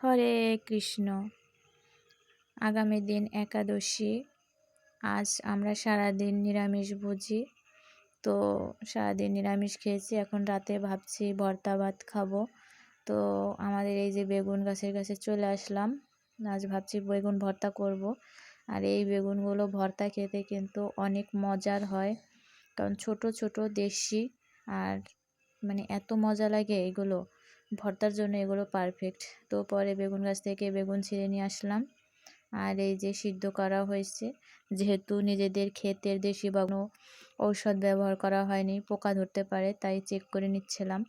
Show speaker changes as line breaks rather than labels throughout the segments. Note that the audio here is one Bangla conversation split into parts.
হরে কৃষ্ণ। আগামী দিন একাদশী। আজ আমরা সারাদিন নিরামিষ বুঝি তো সারাদিন নিরামিষ খেয়েছি, এখন রাতে ভাবছি ভর্তা ভাত খাব। তো আমাদের এই যে বেগুন গাছের কাছে চলে আসলাম। আজ ভাবছি বেগুন ভর্তা করব। আর এই বেগুনগুলো ভর্তা খেতে কিন্তু অনেক মজার হয়। কারণ ছোট ছোট দেশি আর মানে এত মজা লাগে এগুলো। ভর্তার জন্য এগুলো পারফেক্ট তো পরে বেগুন গাছ থেকে বেগুন ছিঁড়ে নিয়ে আসলাম। আর এই যে সিদ্ধ করা হয়েছে, যেহেতু নিজেদের ক্ষেতের দেশি বাগানো ঔষধ ব্যবহার করা হয়নি, পোকা ধরতে পারে, তাই চেক করে নিচ্ছিলাম।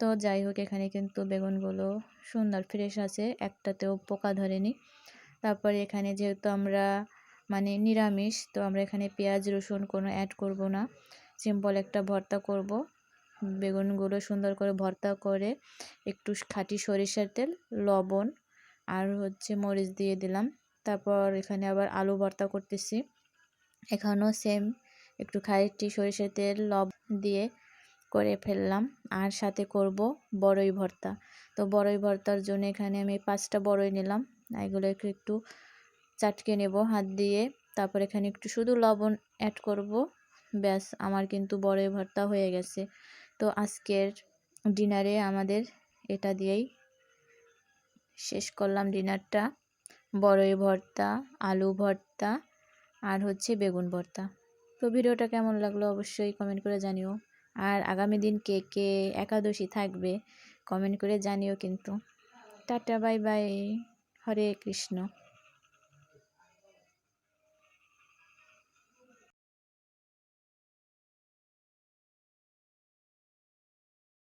তো যাই হোক, এখানে কিন্তু বেগুনগুলো সুন্দর ফ্রেশ আছে, একটাতেও পোকা ধরেনি। তারপরে এখানে যেহেতু আমরা মানে নিরামিষ, তো আমরা এখানে পেঁয়াজ, রসুন কোনো অ্যাড করব না। সিম্পল একটা ভর্তা করব। বেগুনগুলো সুন্দর করে ভর্তা করে একটু খাঁটি সরিষার তেল, লবণ আর হচ্ছে মরিচ দিয়ে দিলাম। তারপর এখানে আবার আলু ভর্তা করতেছি। এখানেও সেম একটু খাঁটি সরিষার তেল লব দিয়ে করে ফেললাম। আর সাথে করব বড়ই ভর্তা। তো বড়ই ভর্তার জন্য এখানে আমি পাঁচটা বড়ই নিলাম। এগুলো একটু একটু চাটকে নেব হাত দিয়ে। তারপর এখানে একটু শুধু লবণ অ্যাড করব। ব্যাস, আমার কিন্তু বড়ই ভর্তা হয়ে গেছে। তো আজকের ডিনারে আমাদের এটা দিয়েই শেষ করলাম ডিনারটা। বড়ই ভর্তা, আলু ভর্তা আর হচ্ছে বেগুন ভর্তা। তো ভিডিওটা কেমন লাগল অবশ্যই কমেন্ট করে জানিও। আর আগামী দিন কে কে একাদশী থাকবে কমেন্ট করে জানিও কিন্তু। Tata, bye bye. Hare Krishna.